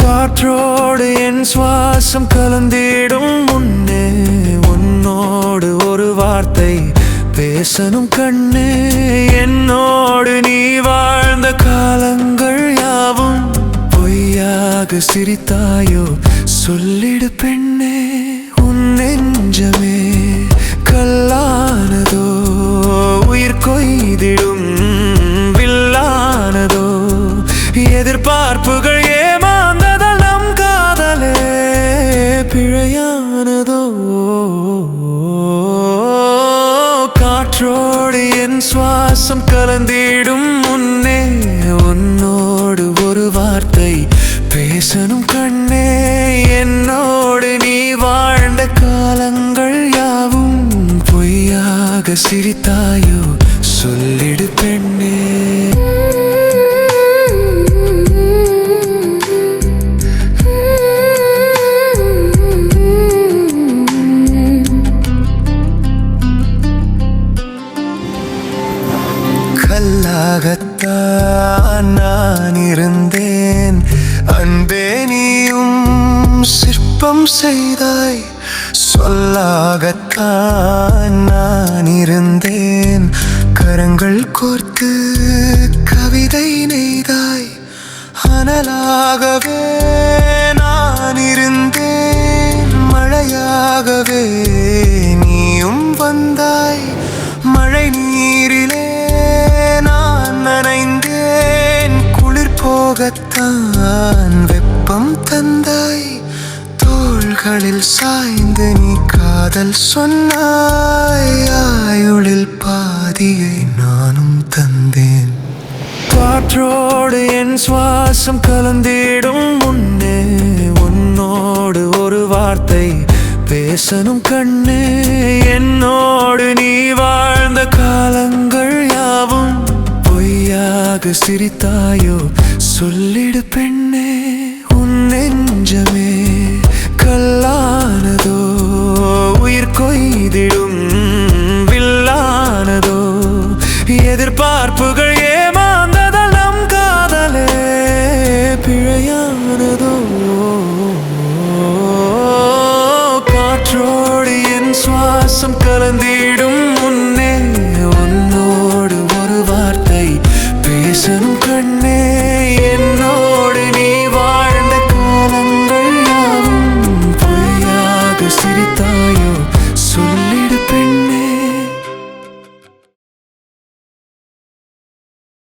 காற்றோடு என் சுவாசம் கலந்திடும் முன்னே உன்னோடு ஒரு வார்த்தை பேசணும் கண்ணு என்னோடு நீ வாழ்ந்த காலங்கள் யாவும் பொய்யாக சிரித்தாயோ? சொல்லிடு பெண்ணே உன் நெஞ்சமே கல்லானதோ? உயிர் கொய்திடும் சுவாசம் கலந்திடும். கல்லாகத்தான் நான் இருந்தேன். அன்பே நீயும் சிற்பம் செய்தாய். சொல்லாகத்தான் நான் இருந்தேன். கரங்கள் கோர்த்து கவிதை நெய்தாய். அனலாகவே நான் குளிர் வெப்பம் தந்தாய். தோள்களில் சாய்ந்து நீ காதல் சொன்னாய். ஆயுளில் பாதியை நானும் தந்தேன். காற்றோடு என் சுவாசம் கலந்திடும் முன்னே உன்னோடு ஒரு வார்த்தை பேசணும் கண்ணு. என்னோடு நீ வாழ்ந்த காலங்கள் யாவும் பொய்யாக சிரித்தாயோ? சொல்லிடு பெண்ணே உன் நெஞ்சமே கல்லானதோ உயிர் கொய்திடும்